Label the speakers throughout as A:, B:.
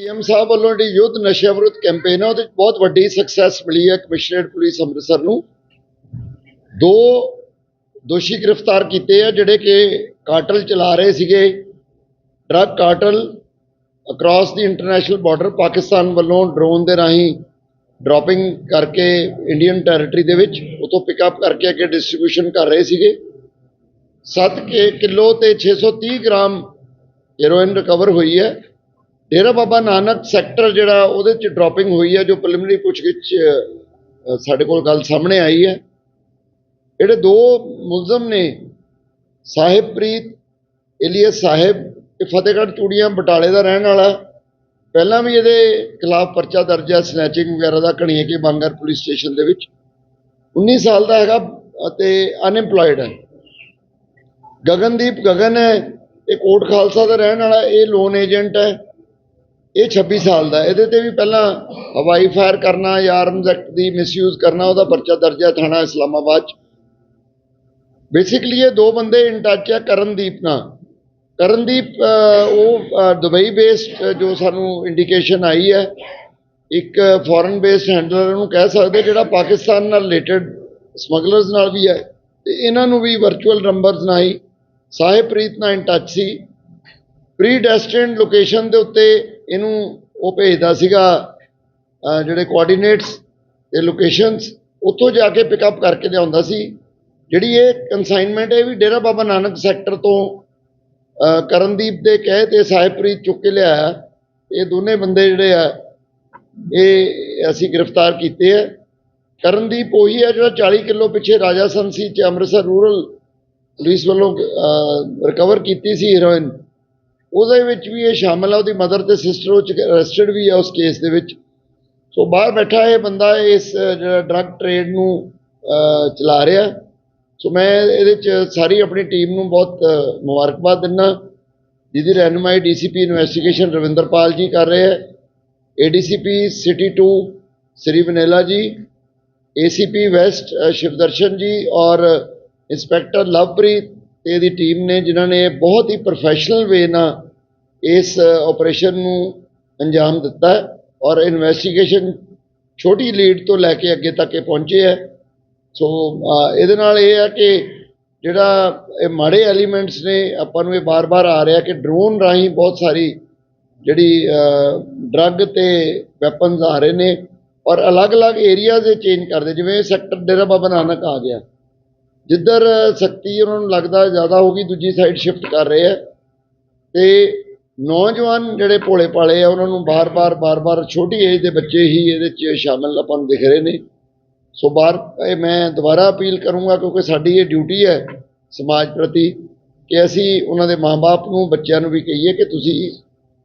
A: CM ਸਾਹਿਬ ਵੱਲੋਂ ਜਿਹੜੀ ਯੁੱਧ ਨਸ਼ਾ ਵਿਰੁੱਧ ਕੈਂਪੇਨ ਹੈ ਉਹਦੇ 'ਚ ਬਹੁਤ ਵੱਡੀ ਸਕਸੈਸ ਮਿਲੀ ਹੈ ਕਮਿਸ਼ਨਰੇਟ ਪੁਲਿਸ ਅੰਮ੍ਰਿਤਸਰ ਨੂੰ। ਦੋ ਦੋਸ਼ੀ ਗ੍ਰਿਫਤਾਰ ਕੀਤੇ ਆ, ਜਿਹੜੇ ਕਿ ਕਾਟਲ ਚਲਾ ਰਹੇ ਸੀਗੇ। Drug cartel across the international border Pakistan ਵੱਲੋਂ ਡਰੋਨ ਦੇ ਰਾਹੀਂ ਡ੍ਰੌਪਿੰਗ ਕਰਕੇ ਇੰਡੀਅਨ ਟੈਰੀਟਰੀ ਦੇ ਵਿੱਚ ਉਤੋਂ ਪਿਕਅਪ ਕਰਕੇ ਅੱਗੇ ਡਿਸਟ੍ਰੀਬਿਊਸ਼ਨ ਕਰ ਰਹੇ ਸੀਗੇ। 7 ਕੇ ਕਿਲੋ ਤੇ 630 ਗ੍ਰਾਮ ਹੀਰੋਇਨ ਰਿਕਵਰ ਹੋਈ ਹੈ। ਡੇਰਾ ਬਾਬਾ ਨਾਨਕ ਸੈਕਟਰ ਜਿਹੜਾ ਉਹਦੇ ਚ ਡ੍ਰੌਪਿੰਗ ਹੋਈ ਹੈ ਜੋ ਪ੍ਰੀਲਿਮਿਨਰੀ ਪੁੱਛਗਿੱਛ ਸਾਡੇ ਕੋਲ ਗੱਲ ਸਾਹਮਣੇ ਆਈ ਹੈ। ਜਿਹੜੇ ਦੋ ਮੁਲਜ਼ਮ ਨੇ, ਸਾਹਿਬਪ੍ਰੀਤ ਇਲੀਅਸ ਸਾਹਿਬ, ਇਹ ਫਤਿਹਗੜ੍ਹ ਚੂੜੀਆਂ ਬਟਾਲੇ ਦਾ ਰਹਿਣ ਵਾਲਾ। ਪਹਿਲਾਂ ਵੀ ਇਹਦੇ ਖਿਲਾਫ ਪਰਚਾ ਦਰਜ ਹੈ ਸਨੈਚਿੰਗ ਵਗੈਰਾ ਦਾ ਕਣੀਏ ਕੇ ਬਾਂਗਰ ਪੁਲਿਸ ਸਟੇਸ਼ਨ ਦੇ ਵਿੱਚ। 19 ਸਾਲ ਦਾ ਹੈਗਾ ਅਤੇ ਅਨਐਮਪਲੋਇਡ ਹੈ। ਗਗਨਦੀਪ ਗਗਨ ਹੈ, ਇਹ ਕੋਟ ਖਾਲਸਾ ਦਾ ਰਹਿਣ ਵਾਲਾ, ਇਹ ਲੋਨ ਏਜੰਟ ਹੈ। ਇਹ 26 ਸਾਲ ਦਾ, ਇਹਦੇ ਤੇ ਵੀ ਪਹਿਲਾਂ ਹਵਾਈ ਫਾਇਰ ਕਰਨਾ ਜਾਂ ਆਰਮਜ਼ ਐਕਟ ਦੀ ਮਿਸਯੂਜ਼ ਕਰਨਾ, ਉਹਦਾ ਪਰਚਾ ਦਰਜ ਹੈ ਥਾਣਾ ਇਸਲਾਮਾਬਾਦ 'ਚ। ਬੇਸਿਕਲੀ ਇਹ ਦੋ ਬੰਦੇ ਇਨ ਟੱਚ ਹੈ ਕਰਨਦੀਪ ਨਾਲ। ਕਰਨਦੀਪ ਉਹ ਦੁਬਈ ਬੇਸਡ ਜੋ ਸਾਨੂੰ ਇੰਡੀਕੇਸ਼ਨ ਆਈ ਹੈ, ਇੱਕ ਫੋਰਨ ਬੇਸਡ ਹੈਂਡਲਰ ਨੂੰ ਕਹਿ ਸਕਦੇ ਜਿਹੜਾ ਪਾਕਿਸਤਾਨ ਨਾਲ ਰਿਲੇਟਡ ਸਮਗਲਰਸ ਨਾਲ ਵੀ ਹੈ। ਤੇ ਇਹਨਾਂ ਨੂੰ ਵੀ ਵਰਚੁਅਲ ਨੰਬਰਸ ਨਾਲ ਹੀ, ਸਾਹਿਬਪ੍ਰੀਤ ਨਾਲ ਇਨ ਟੱਚ ਸੀ। ਪ੍ਰੀ ਡੈਸਟਿਨਡ ਲੋਕੇਸ਼ਨ ਦੇ ਉੱਤੇ ਇਹਨੂੰ ਉਹ ਭੇਜਦਾ ਸੀਗਾ ਜਿਹੜੇ ਕੋਆਰਡੀਨੇਟਸ ਤੇ ਲੋਕੇਸ਼ਨਸ ਉੱਥੋਂ ਜਾ ਕੇ ਪਿਕਅਪ ਕਰਕੇ ਲਿਆਉਂਦਾ ਸੀ। ਜਿਹੜੀ ਇਹ ਕਨਸਾਈਨਮੈਂਟ ਹੈ ਵੀ ਡੇਰਾ ਬਾਬਾ ਨਾਨਕ ਸੈਕਟਰ ਤੋਂ ਕਰਨਦੀਪ ਦੇ ਕਹੇ ਤੇ ਸਾਹਿਬਪ੍ਰੀਤ ਚੁੱਕ ਕੇ ਲਿਆਇਆ। ਇਹ ਦੋਨੇ ਬੰਦੇ ਜਿਹੜੇ ਆ, ਇਹ ਅਸੀਂ ਗ੍ਰਿਫਤਾਰ ਕੀਤੇ ਆ। ਕਰਨਦੀਪ ਉਹੀ ਹੈ ਜਿਹੜਾ 40 ਕਿਲੋ ਪਿੱਛੇ ਰਾਜਾ ਸੰਸੀ ਚ ਅੰਮ੍ਰਿਤਸਰ ਰੂਰਲ ਪੁਲਿਸ ਵੱਲੋਂ ਰਿਕਵਰ ਕੀਤੀ ਸੀ ਹੀਰੋਇਨ ਉਹਦੇ ਵਿੱਚ ਵੀ ਇਹ ਸ਼ਾਮਲ ਆ, ਉਹਦੀ ਮਦਰ ਤੇ ਸਿਸਟਰ ਉਹ ਅਰੈਸਟਡ ਵੀ ਆ ਉਸ ਕੇਸ ਦੇ ਵਿੱਚ। ਸੋ ਬਾਹਰ ਬੈਠਾ ਇਹ ਬੰਦਾ ਇਸ ਜਿਹੜਾ ਡਰੱਗ ਟ੍ਰੇਡ ਨੂੰ ਚਲਾ ਰਿਹਾ। ਸੋ ਮੈਂ ਇਹਦੇ ਚ ਸਾਰੀ ਆਪਣੀ ਟੀਮ ਨੂੰ ਬਹੁਤ ਮੁਬਾਰਕਬਾਦ ਦਿੰਦਾ। ਜਿਹਦੀ ਰਹਿਨੁਮਾਈ ਡੀਸੀਪੀ ਇਨਵੈਸਟੀਗੇਸ਼ਨ ਰਵਿੰਦਰਪਾਲ ਜੀ ਕਰ ਰਹੇ ਹੈ। ਏਡੀਸੀਪੀ ਸਿਟੀ 2 ਸ੍ਰੀ ਵਨੇਲਾ ਜੀ ਏਸੀਪੀ ਵੈਸਟ ਸ਼ਿਵਦਰਸ਼ਨ ਜੀ ਔਰ ਇੰਸਪੈਕਟਰ ਲਵਪ੍ਰੀਤ ਤੇ ਇਹਦੀ ਟੀਮ ਨੇ, ਜਿਨ੍ਹਾਂ ਨੇ ਬਹੁਤ ਹੀ ਪ੍ਰੋਫੈਸ਼ਨਲ ਵੇ ਨਾਲ ਇਸ ਆਪਰੇਸ਼ਨ ਨੂੰ ਅੰਜਾਮ ਦਿੱਤਾ ਔਰ ਇਨਵੈਸਟੀਗੇਸ਼ਨ ਛੋਟੀ ਲੀਡ ਤੋਂ ਲੈ ਕੇ ਅੱਗੇ ਤੱਕ ਇਹ ਪਹੁੰਚੇ ਹੈ। ਸੋ ਇਹਦੇ ਨਾਲ ਇਹ ਹੈ ਕਿ ਜਿਹੜਾ ਇਹ ਮਾੜੇ ਐਲੀਮੈਂਟਸ ਨੇ, ਆਪਾਂ ਨੂੰ ਇਹ ਬਾਰ-ਬਾਰ ਆ ਰਿਹਾ ਕਿ ਡਰੋਨ ਰਾਹੀਂ ਬਹੁਤ ਸਾਰੀ ਜਿਹੜੀ ਡਰੱਗ ਤੇ ਵੈਪਨਸ ਆ ਰਹੇ ਨੇ ਔਰ ਅਲੱਗ-ਅਲੱਗ ਏਰੀਆਜ਼ ਇਹ ਚੇਂਜ ਕਰਦੇ, ਜਿਵੇਂ ਸੈਕਟਰ ਡੇਰਾ ਬਾਬਾ ਨਾਨਕ ਆ ਗਿਆ। ਜਿੱਧਰ ਸ਼ਕਤੀ ਉਹਨਾਂ ਨੂੰ ਲੱਗਦਾ ਜ਼ਿਆਦਾ ਹੋ ਗਈ, ਦੂਜੀ ਸਾਈਡ ਸ਼ਿਫਟ ਕਰ ਰਹੇ ਆ। ਤੇ ਨੌਜਵਾਨ ਜਿਹੜੇ ਭੋਲੇ ਭਾਲੇ ਆ, ਉਹਨਾਂ ਨੂੰ ਬਾਰ-ਬਾਰ ਬਾਰ-ਬਾਰ ਛੋਟੀ ਏਜ ਦੇ ਬੱਚੇ ਹੀ ਇਹਦੇ 'ਚ ਸ਼ਾਮਲ ਆਪਾਂ ਨੂੰ ਦਿਖ ਰਹੇ ਨੇ। ਸੋ ਬਾਰ ਇਹ ਮੈਂ ਦੁਬਾਰਾ ਅਪੀਲ ਕਰੂੰਗਾ ਕਿਉਂਕਿ ਸਾਡੀ ਇਹ ਡਿਊਟੀ ਹੈ ਸਮਾਜ ਪ੍ਰਤੀ ਕਿ ਅਸੀਂ ਉਹਨਾਂ ਦੇ ਮਾਪੇ ਨੂੰ, ਬੱਚਿਆਂ ਨੂੰ ਵੀ ਕਹੀਏ ਕਿ ਤੁਸੀਂ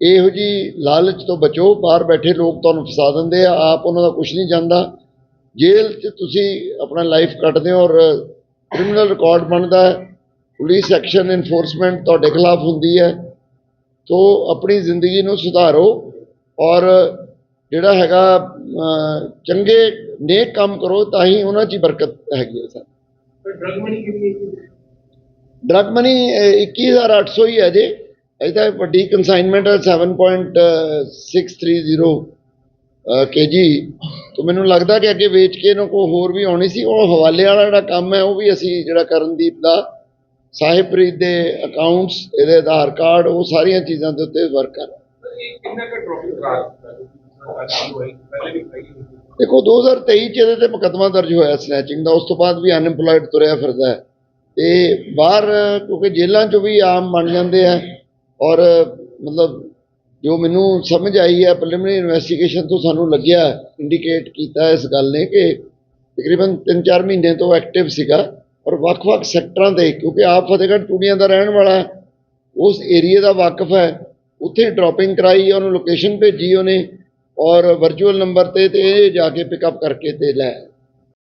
A: ਇਹੋ ਜੀ ਲਾਲਚ ਤੋਂ ਬਚੋ, ਬਾਹਰ ਬੈਠੇ ਲੋਕ ਤੁਹਾਨੂੰ ਫਸਾ ਦਿੰਦੇ ਆ, ਆਪ ਉਹਨਾਂ ਦਾ ਕੁਝ ਨਹੀਂ ਜਾਂਦਾ ਜੇਲ੍ਹ 'ਚ ਤੁਸੀਂ ਆਪਣਾ ਲਾਈਫ ਕੱਟਦੇ ਹੋ ਔਰ ਕ੍ਰਿਮੀਨਲ ਰਿਕਾਰਡ ਬਣਦਾ ਹੈ ਪੁਲਿਸ ਐਕਸ਼ਨ ਇਨਫੋਰਸਮੈਂਟ ਤੁਹਾਡੇ ਖਿਲਾਫ ਹੁੰਦੀ ਹੈ ਤੋਂ ਆਪਣੀ ਜ਼ਿੰਦਗੀ ਨੂੰ ਸੁਧਾਰੋ ਔਰ ਜਿਹੜਾ ਹੈਗਾ ਚੰਗੇ ਨੇਕ ਕੰਮ ਕਰੋ ਤਾਂ ਹੀ ਉਹਨਾਂ 'ਚ ਹੀ ਬਰਕਤ ਹੈਗੀ ਹੈ ਸਰ।
B: ਡਰਗ ਮਨੀ ਕਿੰਨੀ ਹੈ
A: ਡਰਗ ਮਨੀ 21800 ਹੀ ਹੈ ਜੇ ਇਹਦਾ ਵੱਡੀ ਕੰਸਾਈਨਮੈਂਟ ਕਨਸਾਈਨਮੈਂਟ 7.630 ਕਿ ਜੀ, ਤੋਂ ਮੈਨੂੰ ਲੱਗਦਾ ਕਿ ਅੱਗੇ ਵੇਚ ਕੇ ਇਹਨਾਂ ਕੋ ਹੋਰ ਵੀ ਆਉਣੀ ਸੀ। ਉਹ ਹਵਾਲੇ ਵਾਲਾ ਜਿਹੜਾ ਕੰਮ ਹੈ, ਉਹ ਵੀ ਅਸੀਂ ਜਿਹੜਾ ਕਰਨਦੀਪ ਦਾ, ਸਾਹਿਬਪ੍ਰੀਤ ਦੇ ਅਕਾਊਂਟਸ ਇਹਦੇ ਆਧਾਰ ਕਾਰਡ, ਉਹ ਸਾਰੀਆਂ ਚੀਜ਼ਾਂ ਦੇ ਉੱਤੇ ਵਰਕ ਕਰ
B: ਕਿੰਨਾ ਕੁ ਟ੍ਰੋਫੀ
A: ਦੇਖੋ 2023 ਚ ਇਹਦੇ ਤੇ ਮੁਕਦਮਾ ਦਰਜ ਹੋਇਆ ਸਨੈਚਿੰਗ ਦਾ, ਉਸ ਤੋਂ ਬਾਅਦ ਵੀ ਅਨਇੰਪਲੋਇਡ ਤੁਰਿਆ ਫਿਰਦਾ ਹੈ। ਤੇ ਬਾਹਰ, ਕਿਉਂਕਿ ਜੇਲ੍ਹਾਂ 'ਚ ਵੀ ਆਮ ਬਣ ਜਾਂਦੇ ਆ, ਔਰ ਮਤਲਬ ਜੋ ਮੈਨੂੰ ਸਮਝ ਆਈ ਹੈ ਪ੍ਰੀਲਿਮਿਨਰੀ ਇਨਵੈਸਟੀਗੇਸ਼ਨ ਤੋਂ ਸਾਨੂੰ ਲੱਗਿਆ ਇੰਡੀਕੇਟ ਕੀਤਾ ਇਸ ਗੱਲ ਨੇ ਕਿ ਤਕਰੀਬਨ 3-4 ਮਹੀਨੇ ਤੋਂ ਐਕਟਿਵ ਸੀਗਾ ਔਰ ਵੱਖ-ਵੱਖ ਸੈਕਟਰਾਂ ਤੇ ਕਿਉਂਕਿ ਆਪ ਫਤਿਹਗੜ੍ਹ ਟੂੜੀਆਂ ਦਾ ਰਹਿਣ ਵਾਲਾ, ਉਸ ਏਰੀਆ ਦਾ ਵਾਕਿਫ ਹੈ, ਉੱਥੇ ਡ੍ਰੌਪਿੰਗ ਕਰਾਈ, ਉਹਨੂੰ ਲੋਕੇਸ਼ਨ ਭੇਜੀ ਉਹਨੇ ਔਰ ਵਰਚੁਅਲ ਨੰਬਰ ਤੇ ਤੇ ਇਹ ਜਾ ਕੇ ਪਿਕਅਪ ਕਰਕੇ ਤੇ ਲੈ